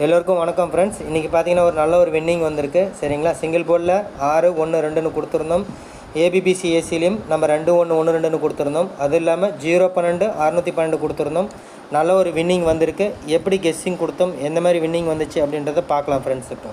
எல்லோருக்கும் வணக்கம் ஃப்ரெண்ட்ஸ் இன்றைக்கி பார்த்தீங்கன்னா ஒரு நல்ல ஒரு வின்னிங் வந்திருக்கு. சரிங்களா? சிங்கிள் போர்டில் ஆறு ஒன்று ரெண்டுன்னு கொடுத்துருந்தோம். ஏபிபிசி ஏசிலையும் நம்ம ரெண்டு ஒன்று ஒன்று ரெண்டுன்னு கொடுத்துருந்தோம். அது இல்லாமல் ஜீரோ பன்னெண்டு அறநூற்றி பன்னெண்டு கொடுத்துருந்தோம். நல்ல ஒரு வின்னிங் வந்திருக்கு. எப்படி கெஸ்ஸிங் கொடுத்தோம்? எந்த மாதிரி வின்னிங் வந்துச்சு அப்படின்றத பார்க்கலாம் ஃப்ரெண்ட்ஸ் இப்போ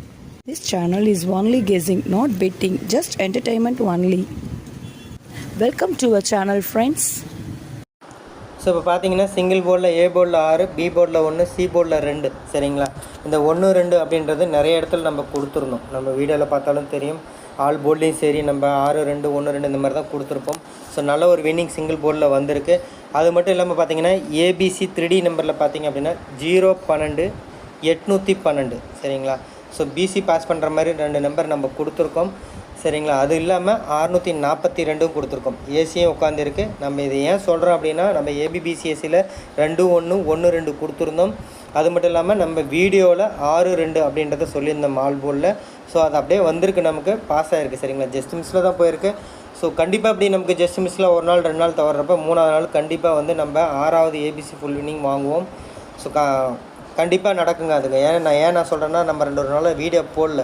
This channel is only guessing, not betting, just entertainment only. Welcome to our channel friends so இப்போ பார்த்தீங்கன்னா சிங்கிள் போர்டில் ஏ போர்டில் ஆறு பி போர்டில் ஒன்று சி போர்டில் ரெண்டு சரிங்களா? இந்த ஒன்று ரெண்டு அப்படின்றது நிறைய இடத்துல நம்ம கொடுத்துருந்தோம் நம்ம வீடியோவில் பார்த்தாலும் தெரியும். ஆல் போர்ட்லேயும் சரி நம்ம ஆறு ரெண்டு ஒன்று ரெண்டு இந்த மாதிரி தான் கொடுத்துருப்போம். ஸோ நல்ல ஒரு வின்னிங் சிங்கிள் போர்டில் வந்திருக்கு. அது மட்டும் இல்லாமல் பார்த்தீங்கன்னா ஏபிசி த்ரீ டி நம்பரில் பார்த்தீங்க அப்படின்னா ஜீரோ பன்னெண்டு எட்நூற்றி பன்னெண்டு சரிங்களா? ஸோ பிசி பாஸ் பண்ணுற மாதிரி ரெண்டு நம்பர் நம்ம கொடுத்துருக்கோம். சரிங்களா? அது இல்லாமல் அறுநூற்றி நாற்பத்தி ரெண்டும் கொடுத்துருக்கோம். ஏசியும் உட்காந்துருக்கு நம்ம இதை ஏன் சொல்கிறோம் அப்படின்னா நம்ம ஏபிபிசிஎஸ்சியில் ரெண்டு ஒன்று ஒன்று ரெண்டு கொடுத்துருந்தோம். அது மட்டும் இல்லாமல் நம்ம வீடியோவில் ஆறு ரெண்டு அப்படின்றத சொல்லியிருந்தோம் மால் ஸோ அது அப்படியே வந்திருக்கு நமக்கு. பாஸ் ஆகிருக்கு சரிங்களா? ஜஸ்ட் மிஸ்ஸில் தான் போயிருக்கு. ஸோ கண்டிப்பாக அப்படி நமக்கு ஜஸ்ட் மிஸ்ஸில் ஒரு நாள் ரெண்டு நாள் தவறப்ப மூணாவது நாள் கண்டிப்பாக வந்து நம்ம ஆறாவது ஏபிசி ஃபுல் வின்னிங் வாங்குவோம். ஸோ கா கண்டிப்பாக நடக்குங்க அதுங்க. ஏன் நான் ஏன் நான் சொல்கிறேன்னா நம்ம ரெண்டு ஒரு நாள் வீடியோ போடல.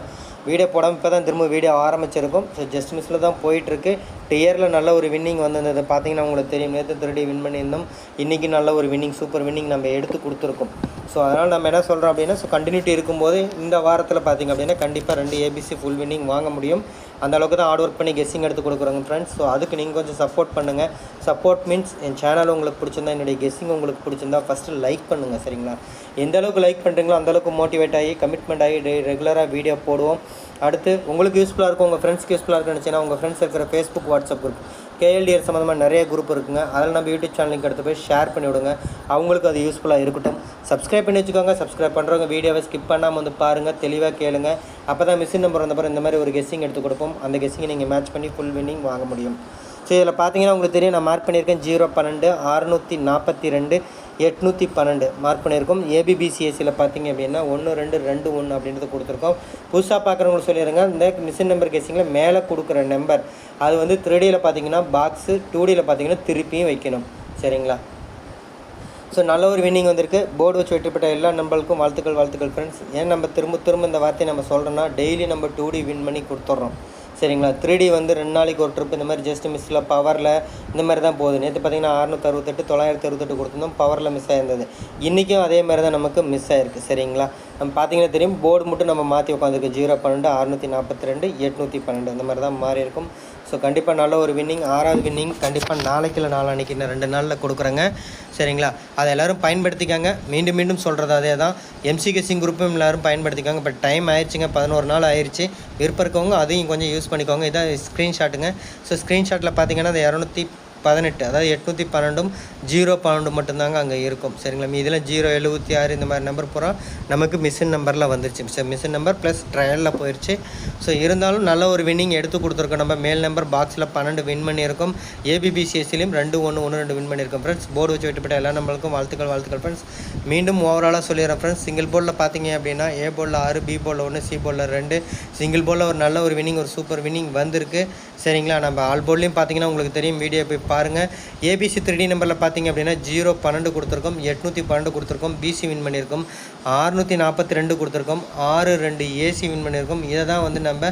வீடியோ போடாமல் இப்போ தான் திரும்ப வீடியோ ஆரம்பிச்சிருக்கும். ஸோ ஜஸ்ட் மிஸ்ஸில் தான் போயிட்டுருக்கு. டியரில் நல்ல ஒரு வின்னிங் வந்திருந்தது. பார்த்தீங்கன்னா உங்களுக்கு தெரியும். நேற்று திருடி வின் பண்ணியிருந்தோம். இன்றைக்கி நல்ல ஒரு வின்னிங் சூப்பர் வின்னிங் நம்ம எடுத்து கொடுத்துருக்கோம். ஸோ அதனால் நம்ம என்ன சொல்கிறோம் அப்படின்னா ஸோ கண்டினியூட்டி இருக்கும்போது இந்த வாரத்தில் பார்த்திங்க அப்படின்னா கண்டிப்பாக ரெண்டு ஏபிசி ஃபுல் வின்னிங் வாங்க முடியும். அந்த அளவுக்கு தான் ஹார்ட் ஒர்க் பண்ணி கெஸ்ஸிங் எடுத்து கொடுக்குறோங்க ஃப்ரெண்ட்ஸ் ஸோ அதுக்கு நீங்கள் கொஞ்சம் சப்போர்ட் பண்ணுங்கள் சப்போர்ட் மீன்ஸ் என் சேனல் உங்களுக்கு பிடிச்சிருந்தா என்னுடைய கெஸ்ஸிங் உங்களுக்கு பிடிச்சிருந்தா ஃபஸ்ட்டு லைக் பண்ணுங்கள் சரிங்களா? எந்த அளவுக்கு லைக் பண்ணுறீங்களோ அந்தளவுக்கு மோட்டிவேட் ஆகி கமிட்மெண்ட் ஆகி ரெகுலராக வீடியோ போடுவோம். அடுத்து உங்களுக்கு யூஸ்ஃபுல்லாக இருக்கும் உங்கள் ஃப்ரெண்ட்ஸ்க்கு யூஸ்ஃபுல்லாக இருக்குன்னு நினச்சிங்கன்னா உங்கள் ஃப்ரெண்ட்ஸ் இருக்கிற ஃபேஸ்புக் வாட்ஸ்அப் குரூப் கேஎல்டிஆர் சம்மந்தமாக நிறைய குரூப் இருக்குங்க. அதில் நம்ம யூடியூப் சேனலுக்கு எடுத்து போய் ஷேர் பண்ணி விடுங்க. அவங்களுக்கு அது யூஸ்ஃபுல்லாக இருக்கட்டும். சப்ஸ்கிரைப் பண்ணி வச்சுக்கோங்க. சப்ஸ்கிரைப் பண்ணுறவங்க வீடியோவை ஸ்கிப் பண்ணாமல் வந்து பாருங்கள் தெளிவாக கேளுங்க. அப்போ தான் மிஷின் நம்பர் வந்தப்பறம் இந்த மாதிரி ஒரு கெஸ்ஸிங் எடுத்து கொடுப்போம். அந்த கெஸ்ஸிங்கை நீங்கள் மேட்ச் பண்ணி ஃபுல் வின்னிங் வாங்க முடியும். ஸோ இதில் பார்த்தீங்கன்னா உங்களுக்கு தெரியும் நான் மார்க் பண்ணியிருக்கேன் ஜீரோ பன்னெண்டு அறுநூற்றி நாற்பத்தி ரெண்டு எட்நூற்றி பன்னெண்டு மார்க் பண்ணியிருக்கோம். ஏபிபிசிஎஸ்சியில் பார்த்தீங்க அப்படின்னா ஒன்று ரெண்டு ரெண்டு ஒன்று அப்படின்றது கொடுத்துருக்கோம். புதுசாக பார்க்குறவங்களுக்கு சொல்லிடுங்க இந்த மிஷின் நம்பர் கேசிங்கில் மேலே கொடுக்குற நம்பர் அது வந்து த்ரீடியில் பார்த்தீங்கன்னா பாக்ஸு டூடியில் பார்த்தீங்கன்னா திருப்பியும் வைக்கணும். சரிங்களா? ஸோ நல்ல ஒரு வின்னிங் வந்திருக்கு. போர்டு வச்சு வெற்றிப்பட்ட எல்லா நம்பருக்கும் வாழ்த்துக்கள் வாழ்த்துக்கள் ஃப்ரெண்ட்ஸ் ஏன் நம்ம திரும்ப திரும்ப இந்த வார்த்தையை நம்ம சொல்கிறோன்னா டெய்லி நம்ம டூ டி வின் பண்ணி கொடுத்துட்றோம். சரிங்களா? த்ரீ டி வந்து ரெண்டு நாளைக்கு ஒரு ட்ரிப் இந்த மாதிரி ஜஸ்ட் மிஸ்ஸில் பவரில் இந்த மாதிரி தான் போகுது. நேற்று பார்த்தீங்கன்னா அறுநூற்றி அறுபத்தெட்டு தொள்ளாயிரத்தி அறுபத்தெட்டு கொடுத்துருந்தோம். பவரில் மிஸ் ஆயிருந்தது. இன்றைக்கும் அதே மாதிரி தான் நமக்கு மிஸ் ஆயிருக்கு. சரிங்களா? நம்ம பார்த்தீங்கன்னா தெரியும் போர்டு மட்டும் நம்ம மாற்றி உட்காந்துருக்கு ஜீரோ பன்னெண்டு அறுநூற்றி நாற்பத்தி ரெண்டு எட்நூற்றி பன்னெண்டு. இந்த மாதிரி தான் மாறி இருக்கும். ஸோ கண்டிப்பாக நல்ல ஒரு வின்னிங் ஆறாவது வின்னிங் கண்டிப்பாக நாளைக்கு இல்லை நாளான்னைக்கு இன்னும் ரெண்டு நாளில் கொடுக்குறேங்க. சரிங்களா? அதை எல்லோரும் பயன்படுத்திக்காங்க. மீண்டும் மீண்டும் சொல்கிறது அதே தான் எம்சிகேசிங் குரூப்பும் எல்லோரும் பயன்படுத்திக்காங்க. பட் டைம் ஆயிடுச்சுங்க. பதினோரு நாள் ஆயிடுச்சு. விருப்பம் இருக்கவங்க அதையும் கொஞ்சம் யூஸ் பண்ணிக்கோங்க. இதான் ஸ்க்ரீன்ஷாட்டுங்க ஸோ ஸ்க்ரீன்ஷாட்டில் பார்த்தீங்கன்னா அந்த இரநூத்தி பதினெட்டு அதாவது எட்நூற்றி பன்னெண்டும் ஜீரோ பன்னெண்டு மட்டும்தாங்க அங்கே இருக்கும். சரிங்களா? மீதில் ஜீரோ எழுபத்தி ஆறு இந்த மாதிரி நம்பர் பூரா நமக்கு மிஷின் நம்பரில் வந்துருச்சு. சரி மிஷின் நம்பர் ப்ளஸ் ட்ரையலில் போயிடுச்சு ஸோ இருந்தாலும் நல்ல ஒரு வின்னிங் எடுத்து கொடுத்துருக்கோம். நம்ம மேல் நம்பர் பாக்ஸில் பன்னெண்டு வின் பண்ணியிருக்கோம். ஏபிபிசிஎஸ்சிலையும் ரெண்டு ஒன்று ஒன்று ரெண்டு வின் பண்ணியிருக்கோம். ஃப்ரெண்ட்ஸ் போர்டு வச்சு விட்டுப்பட்ட எல்லா நம்பருக்கும் வாழ்த்துக்கள் வாழ்த்துக்கள் ஃப்ரெண்ட்ஸ் மீண்டும் ஓவராலாக சொல்லிடுறேன் ஃப்ரெண்ட்ஸ் சிங்கிள் போர்டில் பார்த்தீங்க அப்படின்னா ஏ போர்டில் ஆறு பி போர்டில் ஒன்று சி போர்டில் ரெண்டு. சிங்கிள் போர்டில் ஒரு நல்ல ஒரு வின்னிங் ஒரு சூப்பர் வின்னிங் வந்திருக்கு. சரிங்களா? நம்ம ஆல் போர்ட்லேயும் பார்த்தீங்கன்னா உங்களுக்கு தெரியும். வீடியோ போய் பாருங்கள் ஏபிசி த்ரீ டி நம்பரில் பார்த்தீங்க அப்படின்னா ஜீரோ பன்னெண்டு கொடுத்துருக்கோம் எட்நூற்றி பன்னெண்டு கொடுத்துருக்கோம் பிசி வின் பண்ணியிருக்கோம் ஆறுநூற்றி நாற்பத்தி ரெண்டு கொடுத்துருக்கோம் ஆறு ரெண்டு ஏசி வின் பண்ணியிருக்கோம். இதை தான் வந்து நம்ம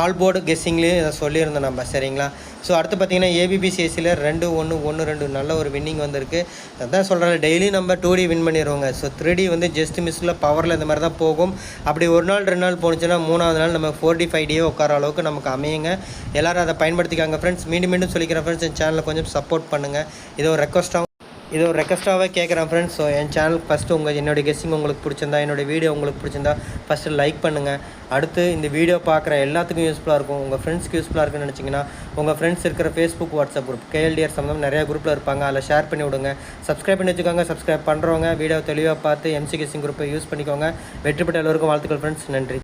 ஆல் போர்டு கெஸ்ஸிங்லேயும் இதை சொல்லியிருந்தோம் நம்ம சரிங்களா? ஸோ அடுத்து பார்த்தீங்கன்னா ஏபிபிசிஎஸ்சியில் ரெண்டு ஒன்று ஒன்று ரெண்டு நல்ல ஒரு வின்னிங் வந்திருக்கு. அதான் சொல்கிறேன் டெய்லி நம்ம டூ டி வின் பண்ணிடுவோங்க. ஸோ த்ரீ டி வந்து ஜஸ்ட் மிஸ்ஸில் பவரில் இந்த மாதிரி தான் போகும். அப்படி ஒரு நாள் ரெண்டு நாள் போணுச்சுன்னா மூணாவது நாள் நம்ம ஃபோர் டி ஃபைவ் டியே உட்கார அளவுக்கு நமக்கு அமையுங்க. எல்லோரும் அதை பயன்படுத்திக்காங்க ஃப்ரெண்ட்ஸ் மீண்டும் மீண்டும் சொல்லிக்கிறேன் ஃப்ரெண்ட்ஸ் என் சேனலை கொஞ்சம் சப்போர்ட் பண்ணுங்கள் இது ஒரு ரெக்வஸ்ட்டாகவும் இது ஒரு ரெக்வஸ்ட்டாகவே கேட்குறேன் ஃப்ரெண்ட்ஸ் ஸோ என் சேனல் ஃபஸ்ட்டு உங்கள் என்னுடைய கெஸ்ஸிங் உங்களுக்கு பிடிச்சிருந்தா என்னுடைய வீடியோ உங்களுக்கு பிடிச்சிருந்தா ஃபஸ்ட்டு லைக் பண்ணுங்கள் அடுத்து இந்த வீடியோ பார்க்குற எல்லாத்துக்கும் யூஸ்ஃபுல்லாக இருக்கும். உங்கள் ஃப்ரெண்ட்ஸ்க்கு யூஸ்ஃபுல்லாக இருக்குன்னு நினச்சிங்கன்னா உங்கள் ஃப்ரெண்ட்ஸ் இருக்கிற ஃபேஸ்புக் வாட்ஸ்அப் குரூப் கேஎல்டிஆர் சம்மந்தம் நிறையா குரூப்பில் இருப்பாங்க. அதில் ஷேர் பண்ணி விடுங்க. சப்ஸ்கிரைப் பண்ணி வச்சுக்கோங்க. சப்ஸ்கிரைப் பண்ணுறவங்க வீடியோ தெளிவாக பார்த்து எம்சி கெஸ்ஸிங் குரூப்பை யூஸ் பண்ணிக்கோங்க. வெற்றி பெற்ற எல்லோருக்கும் வாழ்த்துக்கள் ஃப்ரெண்ட்ஸ் நன்றி.